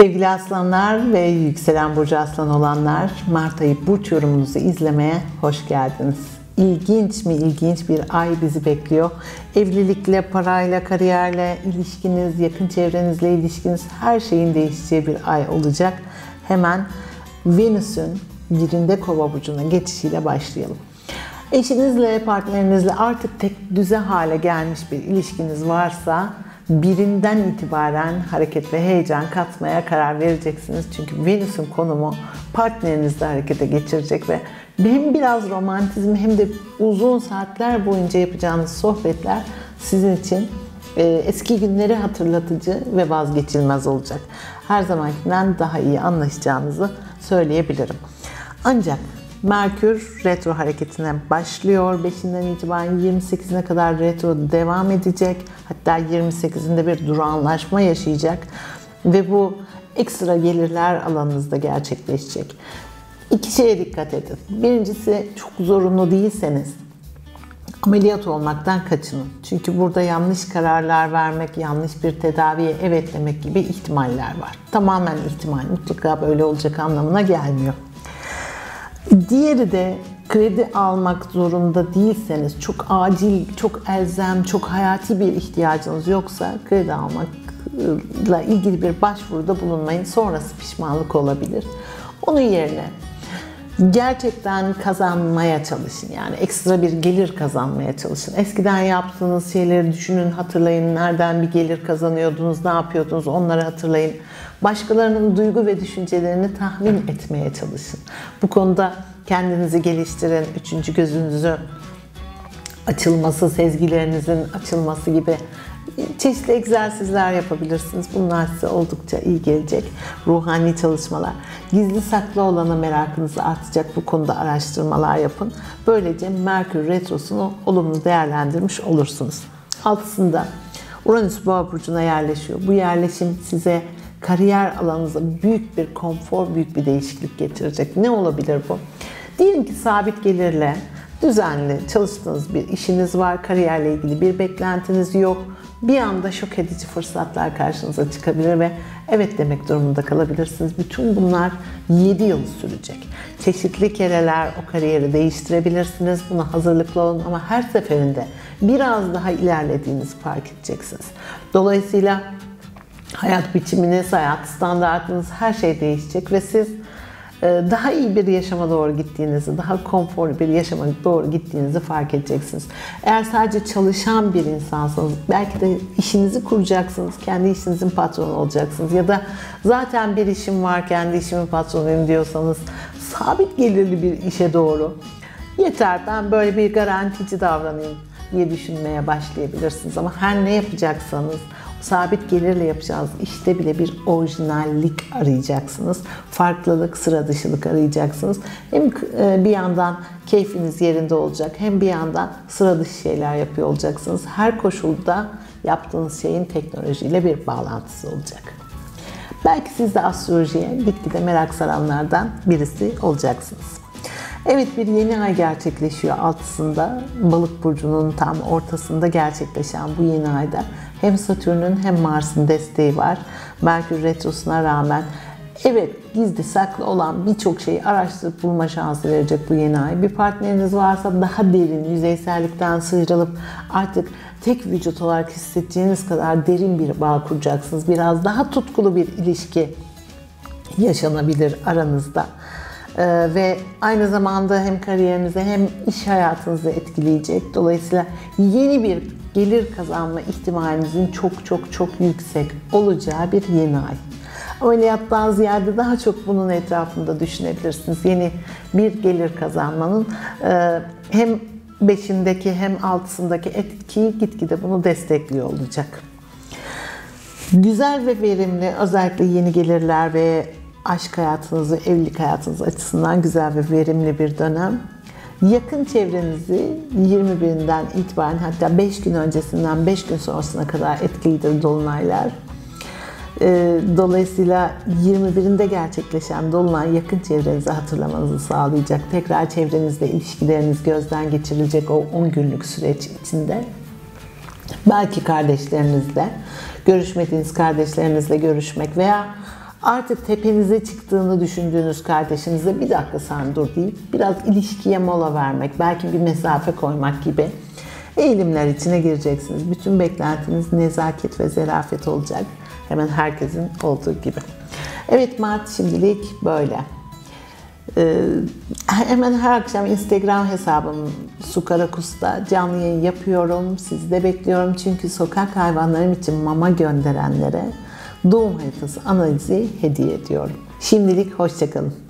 Sevgili aslanlar ve yükselen burcu aslan olanlar Mart ayı burç yorumunuzu izlemeye hoş geldiniz. İlginç mi ilginç bir ay bizi bekliyor. Evlilikle, parayla, kariyerle, ilişkiniz, yakın çevrenizle ilişkiniz her şeyin değişeceği bir ay olacak. Hemen Venüs'ün birinde kova burcuna geçişiyle başlayalım. Eşinizle, partnerinizle artık tek düze hale gelmiş bir ilişkiniz varsa birinden itibaren hareket ve heyecan katmaya karar vereceksiniz. Çünkü Venüs'ün konumu partnerinizle harekete geçirecek ve hem biraz romantizm hem de uzun saatler boyunca yapacağınız sohbetler sizin için e, eski günleri hatırlatıcı ve vazgeçilmez olacak. Her zamankinden daha iyi anlaşacağınızı söyleyebilirim. Ancak Merkür retro hareketine başlıyor. 5'inden itibaren 28'ine kadar retro devam edecek. Hatta 28'inde bir durağanlaşma yaşayacak. Ve bu ekstra gelirler alanınızda gerçekleşecek. İki şeye dikkat edin. Birincisi çok zorunlu değilseniz ameliyat olmaktan kaçının. Çünkü burada yanlış kararlar vermek, yanlış bir tedaviye evet demek gibi ihtimaller var. Tamamen ihtimal, mutlaka böyle olacak anlamına gelmiyor. Diğeri de kredi almak zorunda değilseniz, çok acil, çok elzem, çok hayati bir ihtiyacınız yoksa kredi almakla ilgili bir başvuruda bulunmayın. Sonrası pişmanlık olabilir. Onun yerine gerçekten kazanmaya çalışın. Yani ekstra bir gelir kazanmaya çalışın. Eskiden yaptığınız şeyleri düşünün, hatırlayın. Nereden bir gelir kazanıyordunuz, ne yapıyordunuz onları hatırlayın. Başkalarının duygu ve düşüncelerini tahmin etmeye çalışın. Bu konuda kendinizi geliştirin. Üçüncü gözünüzü açılması, sezgilerinizin açılması gibi çeşitli egzersizler yapabilirsiniz. Bunlar size oldukça iyi gelecek. Ruhani çalışmalar. Gizli saklı olana merakınızı artacak bu konuda araştırmalar yapın. Böylece Merkür Retrosu'nu olumlu değerlendirmiş olursunuz. Altısında Uranüs Boğa burcuna yerleşiyor. Bu yerleşim size kariyer alanınıza büyük bir konfor, büyük bir değişiklik getirecek. Ne olabilir bu? Diyelim ki sabit gelirle düzenli çalıştığınız bir işiniz var, kariyerle ilgili bir beklentiniz yok. Bir anda şok edici fırsatlar karşınıza çıkabilir ve evet demek durumunda kalabilirsiniz. Bütün bunlar 7 yıl sürecek. Çeşitli kereler o kariyeri değiştirebilirsiniz. Buna hazırlıklı olun ama her seferinde biraz daha ilerlediğinizi fark edeceksiniz. Dolayısıyla hayat biçiminiz, hayat standartınız her şey değişecek ve siz daha iyi bir yaşama doğru gittiğinizi, daha konforlu bir yaşama doğru gittiğinizi fark edeceksiniz. Eğer sadece çalışan bir insansanız belki de işinizi kuracaksınız, kendi işinizin patronu olacaksınız ya da zaten bir işim var, kendi işimin patronuyum diyorsanız sabit gelirli bir işe doğru yeter ben böyle bir garantici davranayım diye düşünmeye başlayabilirsiniz. Ama her ne yapacaksanız sabit gelirle yapacağınız işte bile bir orijinallik arayacaksınız. Farklılık, sıra dışılık arayacaksınız. Hem e, bir yandan keyfiniz yerinde olacak hem bir yandan sıra dışı şeyler yapıyor olacaksınız. Her koşulda yaptığınız şeyin teknolojiyle bir bağlantısı olacak. Belki siz de astrolojiye gitgide merak saranlardan birisi olacaksınız. Evet bir yeni ay gerçekleşiyor altısında. Balık burcunun tam ortasında gerçekleşen bu yeni ayda hem Satürn'ün hem Mars'ın desteği var. Merkür retrosuna rağmen Evet, gizli saklı olan birçok şeyi araştırıp bulma şansı verecek bu yeni ay. Bir partneriniz varsa daha derin, yüzeysellikten sıyrılıp artık tek vücut olarak hissedeceğiniz kadar derin bir bağ kuracaksınız. Biraz daha tutkulu bir ilişki yaşanabilir aranızda. Ee, ve aynı zamanda hem kariyerinizi hem iş hayatınızı etkileyecek. Dolayısıyla yeni bir gelir kazanma ihtimalinizin çok çok çok yüksek olacağı bir yeni ay. Ameliyattan ziyade daha çok bunun etrafında düşünebilirsiniz. Yeni bir gelir kazanmanın e, hem beşindeki hem altısındaki etkiyi gitgide bunu destekliyor olacak. Güzel ve verimli özellikle yeni gelirler ve aşk hayatınızı, evlilik hayatınız açısından güzel ve verimli bir dönem. Yakın çevrenizi 21'inden itibaren hatta 5 gün öncesinden 5 gün sonrasına kadar etkilidir dolunaylar. Ee, dolayısıyla 21'inde gerçekleşen dolunay yakın çevrenizi hatırlamanızı sağlayacak. Tekrar çevrenizle ilişkileriniz gözden geçirilecek o 10 günlük süreç içinde. Belki kardeşlerinizle, görüşmediğiniz kardeşlerinizle görüşmek veya Artık tepenize çıktığını düşündüğünüz kardeşinize bir dakika sen dur deyip biraz ilişkiye mola vermek, belki bir mesafe koymak gibi eğilimler içine gireceksiniz. Bütün beklentiniz nezaket ve zarafet olacak. Hemen herkesin olduğu gibi. Evet Mart şimdilik böyle. Ee, hemen her akşam Instagram hesabım Sukarakus'ta canlı yayın yapıyorum. Sizi de bekliyorum çünkü sokak hayvanlarım için mama gönderenlere doğum haritası analizi hediye ediyorum. Şimdilik hoşçakalın.